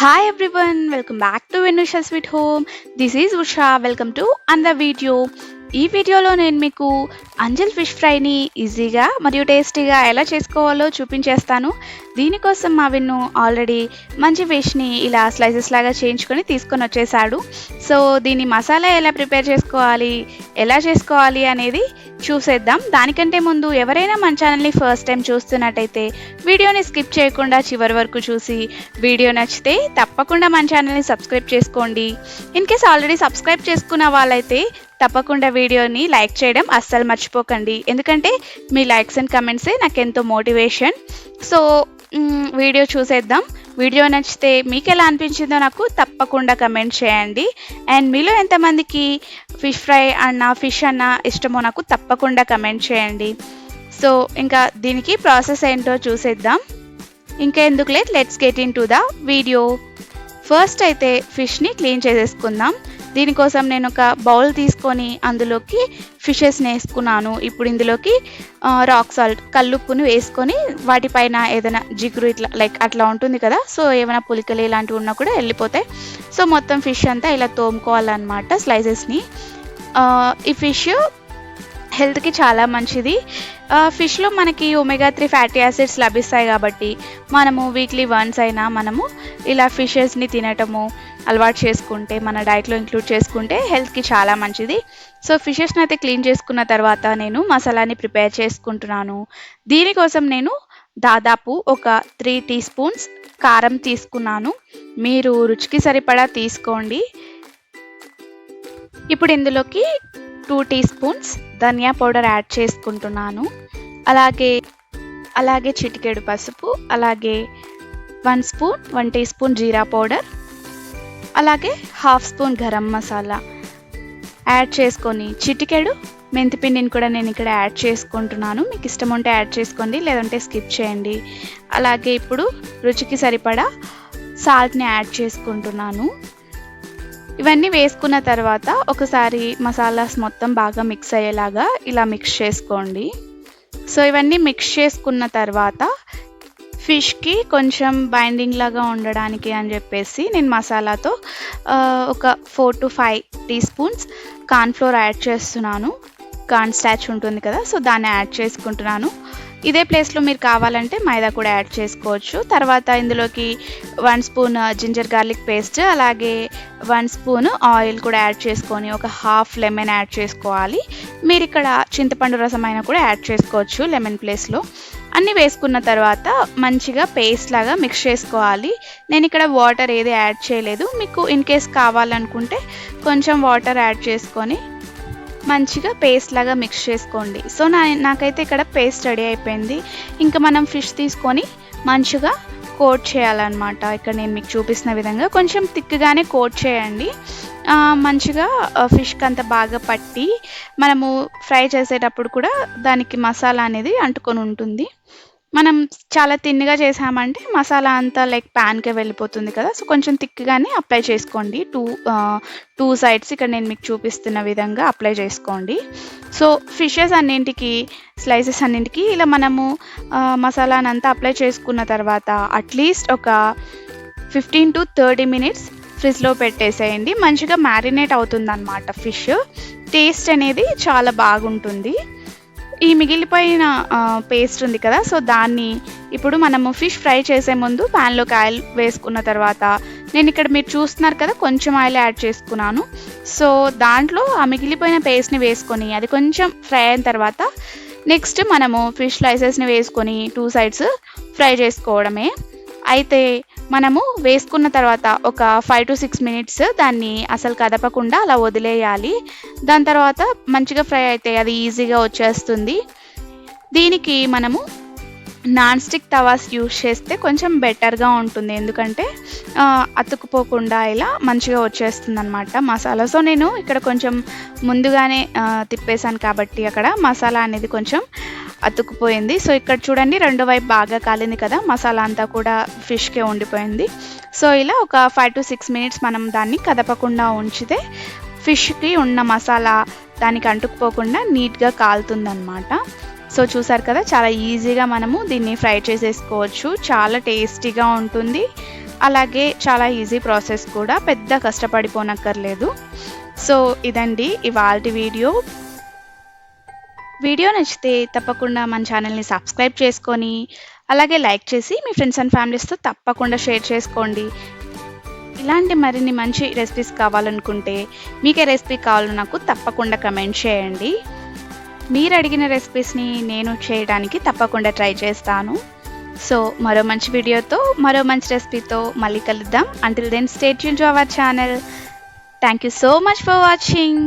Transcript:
Hi everyone welcome welcome to to Venusha home this is Usha welcome to another video ఈ వీడియోలో నేను మీకు అంజల్ fish ఫ్రైని ఈజీగా మరియు టేస్టీగా ఎలా చేసుకోవాలో చూపించేస్తాను. దీనికోసం మా విన్ను ఆల్రెడీ మంచి ఫిష్ని ఇలా స్లైసెస్ లాగా చేయించుకొని తీసుకొని వచ్చేసాడు. సో దీని మసాలా ఎలా ప్రిపేర్ చేసుకోవాలి ఎలా చేసుకోవాలి అనేది చూసేద్దాం. దానికంటే ముందు ఎవరైనా మన ఛానల్ని ఫస్ట్ టైం చూస్తున్నట్టయితే వీడియోని స్కిప్ చేయకుండా చివరి వరకు చూసి వీడియో నచ్చితే తప్పకుండా మన ఛానల్ని సబ్స్క్రైబ్ చేసుకోండి. ఇన్ కేస్ ఆల్రెడీ సబ్స్క్రైబ్ చేసుకున్న వాళ్ళైతే తప్పకుండా వీడియోని లైక్ చేయడం అస్సలు మర్చిపోకండి. ఎందుకంటే మీ లైక్స్ అండ్ కమెంట్సే నాకు ఎంతో మోటివేషన్. సో వీడియో చూసేద్దాం. వీడియో నచ్చితే మీకు ఎలా అనిపించిందో నాకు తప్పకుండా కమెంట్ చేయండి. అండ్ మీలో ఎంతమందికి ఫిష్ ఫ్రై అన్న ఫిష్ అన్న ఇష్టమో నాకు తప్పకుండా కమెంట్ చేయండి. సో ఇంకా దీనికి ప్రాసెస్ ఏంటో చూసేద్దాం. ఇంకా ఎందుకు late let's get into the video first అయితే ఫిష్ని క్లీన్ చేసేసుకుందాం. దీనికోసం నేను ఒక బౌల్ తీసుకొని అందులోకి ఫిషెస్ని వేసుకున్నాను ఇప్పుడు ఇందులోకి రాక్ సాల్ట్ కల్లుప్పును వేసుకొని వాటిపైన ఏదైనా జిగురు ఇట్లా లైక్ అట్లా ఉంటుంది కదా సో ఏమైనా పులికలు ఇలాంటివి ఉన్నా కూడా వెళ్ళిపోతాయి. సో మొత్తం ఫిష్ అంతా ఇలా తోముకోవాలన్నమాట స్లైసెస్ని. ఈ ఫిష్ హెల్త్కి చాలా మంచిది. ఫిష్లో మనకి ఒమేగా త్రీ ఫ్యాటీ యాసిడ్స్ లభిస్తాయి కాబట్టి మనము వీక్లీ వన్స్ అయినా మనము ఇలా ఫిషెస్ని తినటము అలవాటు చేసుకుంటే మన డైట్లో ఇంక్లూడ్ చేసుకుంటే హెల్త్కి చాలా మంచిది. సో ఫిషెస్ని అయితే క్లీన్ చేసుకున్న తర్వాత నేను మసాలాని ప్రిపేర్ చేసుకుంటున్నాను. దీనికోసం నేను దాదాపు ఒక త్రీ టీ స్పూన్స్ కారం తీసుకున్నాను. మీరు రుచికి సరిపడా తీసుకోండి. ఇప్పుడు ఇందులోకి టూ టీ స్పూన్స్ ధనియా పౌడర్ యాడ్ చేసుకుంటున్నాను. అలాగే అలాగే చిటికెడు పసుపు అలాగే one spoon one tea spoon జీరా పౌడర్ అలాగే half spoon garam masala add చేసుకొని చిటికెడు మెంతిపిండిని కూడా నేను ఇక్కడ యాడ్ చేసుకుంటున్నాను. మీకు ఇష్టం ఉంటే యాడ్ చేసుకోండి లేదంటే స్కిప్ చేయండి. అలాగే ఇప్పుడు రుచికి సరిపడా సాల్ట్ని యాడ్ చేసుకుంటున్నాను. ఇవన్నీ వేసుకున్న తర్వాత ఒకసారి మసాలాస్ మొత్తం బాగా మిక్స్ అయ్యేలాగా ఇలా మిక్స్ చేసుకోండి. సో ఇవన్నీ మిక్స్ చేసుకున్న తర్వాత ఫిష్కి కొంచెం బైండింగ్ లాగా ఉండడానికి అని చెప్పేసి నేను మసాలాతో ఒక four to five tea spoons cornflour add చేస్తున్నాను. కార్న్ స్టాచ్ ఉంటుంది కదా సో దాన్ని యాడ్ చేసుకుంటున్నాను. ఇదే ప్లేస్లో మీరు కావాలంటే మైదా కూడా యాడ్ చేసుకోవచ్చు. తర్వాత ఇందులోకి one spoon ginger garlic paste అలాగే వన్ స్పూన్ ఆయిల్ కూడా యాడ్ చేసుకొని ఒక హాఫ్ లెమన్ యాడ్ చేసుకోవాలి. మీరు ఇక్కడ చింతపండు రసం అయినా కూడా యాడ్ చేసుకోవచ్చు లెమన్ ప్లేస్లో అన్నీ వేసుకున్న తర్వాత మంచిగా పేస్ట్ లాగా మిక్స్ చేసుకోవాలి. నేను ఇక్కడ వాటర్ ఏది యాడ్ చేయలేదు. మీకు ఇన్ కేస్ కావాలనుకుంటే కొంచెం వాటర్ యాడ్ చేసుకొని మంచిగా పేస్ట్ లాగా మిక్స్ చేసుకోండి. సో నా నాకైతే ఇక్కడ పేస్ట్ రెడీ అయిపోయింది. ఇంకా మనం ఫిష్ తీసుకొని మంచిగా కోట్ చేయాలన్నమాట. ఇక్కడ నేను మీకు చూపిస్తున్న విధంగా కొంచెం థిక్గానే కోట్ చేయండి. మంచిగా ఫిష్కి అంత బాగా పట్టి మనము ఫ్రై చేసేటప్పుడు కూడా దానికి మసాలా అనేది అంటుకొని ఉంటుంది. మనం చాలా తిన్నగా చేసామంటే మసాలా అంతా లైక్ ప్యాన్కే వెళ్ళిపోతుంది కదా. సో కొంచెం థిక్గానే అప్లై చేసుకోండి. టూ టూ సైడ్స్ ఇక్కడ నేను మీకు చూపిస్తున్న విధంగా అప్లై చేసుకోండి. సో ఫిషెస్ అన్నింటికి స్లైసెస్ అన్నింటికి ఇలా మనము మసాలానంతా అప్లై చేసుకున్న తర్వాత అట్లీస్ట్ ఒక ఫిఫ్టీన్ టు థర్టీ మినిట్స్ ఫ్రిడ్జ్లో పెట్టేసేయండి. మంచిగా మ్యారినేట్ అవుతుంది అనమాట ఫిష్. టేస్ట్ అనేది చాలా బాగుంటుంది. ఈ మిగిలిపోయిన పేస్ట్ ఉంది కదా సో దాన్ని ఇప్పుడు మనము ఫిష్ ఫ్రై చేసే ముందు ప్యాన్లోకి ఆయిల్ వేసుకున్న తర్వాత నేను ఇక్కడ మీరు చూస్తున్నారు కదా కొంచెం ఆయిల్ యాడ్ చేసుకున్నాను. సో దాంట్లో ఆ మిగిలిపోయిన పేస్ట్ని వేసుకొని అది కొంచెం ఫ్రై అయిన తర్వాత నెక్స్ట్ మనము ఫిష్ స్లైసెస్ని వేసుకొని టూ సైడ్స్ ఫ్రై చేసుకోవడమే. అయితే మనము వేసుకున్న తర్వాత ఒక ఫైవ్ టు సిక్స్ మినిట్స్ దాన్ని అసలు కదపకుండా అలా వదిలేయాలి. దాని తర్వాత మంచిగా ఫ్రై అయితే అది ఈజీగా వచ్చేస్తుంది. దీనికి మనము నాన్ స్టిక్ తవాస్ యూజ్ చేస్తే కొంచెం బెటర్గా ఉంటుంది. ఎందుకంటే అతుక్కుపోకుండా ఇలా మంచిగా వచ్చేస్తుంది అనమాట మసాలా. సో నేను ఇక్కడ కొంచెం ముందుగానే తిప్పేశాను కాబట్టి అక్కడ మసాలా అనేది కొంచెం అతుక్కుపోయింది. సో ఇక్కడ చూడండి రెండు వైపు బాగా కాలింది కదా మసాలా అంతా కూడా ఫిష్కే ఉండిపోయింది. సో ఇలా ఒక ఫైవ్ టు సిక్స్ మినిట్స్ మనం దాన్ని కదపకుండా ఉంచితే ఫిష్కి ఉన్న మసాలా దానికి అంటుకుపోకుండా నీట్గా కాలుతుందన్నమాట. సో చూసారు కదా చాలా ఈజీగా మనము దీన్ని ఫ్రై చేసేసుకోవచ్చు. చాలా టేస్టీగా ఉంటుంది. అలాగే చాలా ఈజీ ప్రాసెస్ కూడా పెద్ద కష్టపడిపోనక్కర్లేదు. సో ఇదండి ఇవాళ వీడియో. వీడియో నచ్చితే తప్పకుండా మన ఛానల్ని సబ్స్క్రైబ్ చేసుకొని అలాగే లైక్ చేసి మీ ఫ్రెండ్స్ అండ్ ఫ్యామిలీస్తో తప్పకుండా షేర్ చేసుకోండి. ఇలాంటి మరిన్ని మంచి రెసిపీస్ కావాలనుకుంటే మీకు ఏ రెసిపీ కావాలో నాకు తప్పకుండా కమెంట్ చేయండి. మీరు అడిగిన రెసిపీస్ని నేను చేయడానికి తప్పకుండా ట్రై చేస్తాను. సో మరో మంచి వీడియోతో మరో మంచి రెసిపీతో మళ్ళీ కలుద్దాం. Until then stay Yoon to our channel thank you so much for watching